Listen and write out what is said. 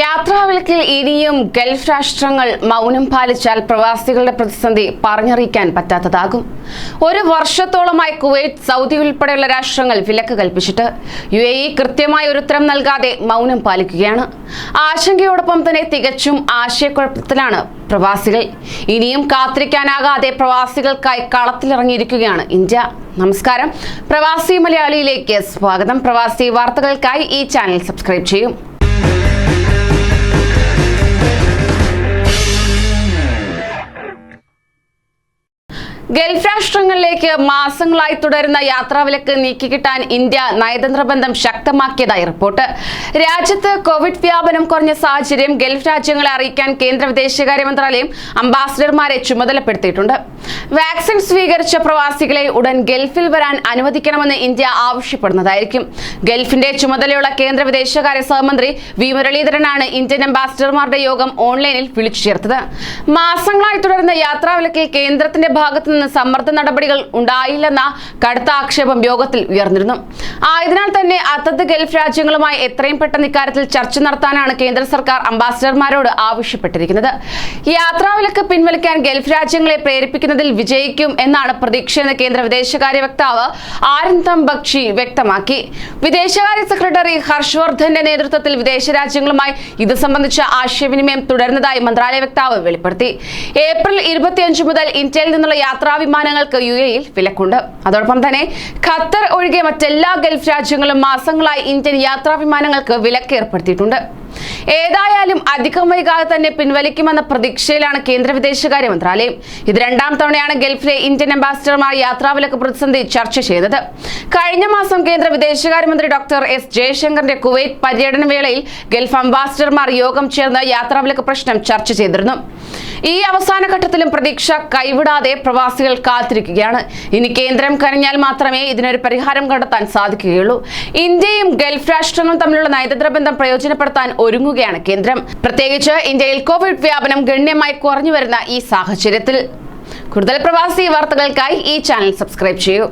യാത്രാവിലക്കിൽ ഇനിയും ഗൾഫ് രാഷ്ട്രങ്ങൾ മൗനം പാലിച്ചാൽ പ്രവാസികളുടെ പ്രതിസന്ധി പറഞ്ഞറിയിക്കാൻ പറ്റാത്തതാകും. ഒരു വർഷത്തോളമായി കുവൈറ്റ് സൗദി ഉൾപ്പെടെയുള്ള രാഷ്ട്രങ്ങൾ വിലക്ക് കൽപ്പിച്ചിട്ട് യു എ ഇ കൃത്യമായ ഒരു ഉത്തരം നൽകാതെ മൗനം പാലിക്കുകയാണ്. ആശങ്കയോടൊപ്പം തന്നെ തികച്ചും ആശയക്കുഴപ്പത്തിലാണ് പ്രവാസികൾ. ഇനിയും കാത്തിരിക്കാനാകാതെ പ്രവാസികൾക്കായി കളത്തിലിറങ്ങിയിരിക്കുകയാണ് ഇന്ത്യ. നമസ്കാരം. പ്രവാസി മലയാളിയിലേക്ക് സ്വാഗതം. പ്രവാസി വാർത്തകൾക്കായി ഈ ചാനൽ സബ്സ്ക്രൈബ് ചെയ്യും. ഗൾഫ് രാഷ്ട്രങ്ങളിലേക്ക് മാസങ്ങളായി തുടരുന്ന യാത്രാവിലക്ക് നീക്കിക്കിട്ടാൻ ഇന്ത്യ നയതന്ത്ര ബന്ധം ശക്തമാക്കിയതായി റിപ്പോർട്ട്. രാജ്യത്ത് കോവിഡ് വ്യാപനം കുറഞ്ഞ സാഹചര്യം ഗൾഫ് രാജ്യങ്ങളെ അറിയിക്കാൻ കേന്ദ്ര വിദേശകാര്യ മന്ത്രാലയം അംബാസിഡർമാരെ ചുമതലപ്പെടുത്തിയിട്ടുണ്ട്. വാക്സിൻ സ്വീകരിച്ച പ്രവാസികളെ ഉടൻ ഗൾഫിൽ വരാൻ അനുവദിക്കണമെന്ന് ഇന്ത്യ ആവശ്യപ്പെടുന്നതായിരിക്കും. ഗൾഫിന്റെ ചുമതലയുള്ള കേന്ദ്ര വിദേശകാര്യ സഹമന്ത്രി വി മുരളീധരനാണ് ഇന്ത്യൻ അംബാസിഡർമാരുടെ യോഗം ഓൺലൈനിൽ വിളിച്ചു ചേർത്തത്. മാസങ്ങളായി തുടരുന്ന യാത്രാവിലക്കിൽ കേന്ദ്രത്തിന്റെ ഭാഗത്തു നിന്ന് സമ്മർദ്ദ നടപടികൾ ഉണ്ടായില്ലെന്ന കടുത്ത ആക്ഷേപം യോഗത്തിൽ ഉയർന്നിരുന്നു. ആയതിനാൽ തന്നെ അതത് ഗൾഫ് രാജ്യങ്ങളുമായി എത്രയും പെട്ടെന്ന് ഇക്കാര്യത്തിൽ ചർച്ച നടത്താനാണ് കേന്ദ്ര സർക്കാർ അംബാസിഡർമാരോട് ആവശ്യപ്പെട്ടിരിക്കുന്നത്. യാത്രാവിലക്ക് പിൻവലിക്കാൻ ഗൾഫ് രാജ്യങ്ങളെ പ്രേരിപ്പിക്കുന്നതിൽ വിജയിക്കും എന്നാണ് പ്രതീക്ഷയെന്ന് കേന്ദ്ര വിദേശകാര്യ വക്താവ് ആനന്ദം ബക്ഷി വ്യക്തമാക്കി. വിദേശകാര്യ സെക്രട്ടറി ഹർഷവർദ്ധന്റെ നേതൃത്വത്തിൽ വിദേശ രാജ്യങ്ങളുമായി ഇത് സംബന്ധിച്ച ആശയവിനിമയം തുടരുന്നതായി മന്ത്രാലയ വക്താവ് വെളിപ്പെടുത്തി. ഏപ്രിൽ ഇരുപത്തിയഞ്ച് മുതൽ ഇന്ത്യയിൽ നിന്നുള്ള യാത്രാ വിമാനങ്ങൾക്ക് യു എയിൽ വിലക്കുണ്ട്. അതോടൊപ്പം തന്നെ ഖത്തർ ഒഴികെ മറ്റെല്ലാ ഗൾഫ് രാജ്യങ്ങളും മാസങ്ങളായി ഇന്ത്യൻ യാത്രാ വിമാനങ്ങൾക്ക് വിലക്ക് ഏർപ്പെടുത്തിയിട്ടുണ്ട്. ഏതായാലും അധികം വൈകാതെ തന്നെ പിൻവലിക്കുമെന്ന പ്രതീക്ഷയിലാണ് കേന്ദ്ര വിദേശകാര്യ മന്ത്രാലയം. ഇത് രണ്ടാം തവണയാണ് ഗൾഫിലെ ഇന്ത്യൻ അംബാസിഡർമാർ യാത്രാവിലക്ക് പ്രതിസന്ധി ചർച്ച ചെയ്തത്. കഴിഞ്ഞ മാസം കേന്ദ്ര വിദേശകാര്യമന്ത്രി ഡോക്ടർ എസ് ജയശങ്കറിന്റെ കുവൈറ്റ് പര്യടന വേളയിൽ ഗൾഫ് അംബാസിഡർമാർ യോഗം ചേർന്ന് യാത്രാവിലക്ക് പ്രശ്നം ചർച്ച ചെയ്തിരുന്നു. ഈ അവസാന ഘട്ടത്തിലും പ്രതീക്ഷ കൈവിടാതെ പ്രവാസികൾ കാത്തിരിക്കുകയാണ്. ഇനി കേന്ദ്രം കരഞ്ഞാൽ മാത്രമേ ഇതിനൊരു പരിഹാരം കണ്ടെത്താൻ സാധിക്കുകയുള്ളൂ. ഇന്ത്യയും ഗൾഫ് രാഷ്ട്രങ്ങളും തമ്മിലുള്ള നയതന്ത്ര ബന്ധം പ്രയോജനപ്പെടുത്താൻ ഒരുങ്ങുകയാണ് കേന്ദ്രം. പ്രത്യേകിച്ച് ഇന്ത്യയിൽ കോവിഡ് വ്യാപനം ഗണ്യമായി കുറഞ്ഞു വരുന്ന ഈ സാഹചര്യത്തിൽ. കൂടുതൽ പ്രവാസി വാർത്തകൾക്കായി ഈ ചാനൽ സബ്സ്ക്രൈബ് ചെയ്യൂ.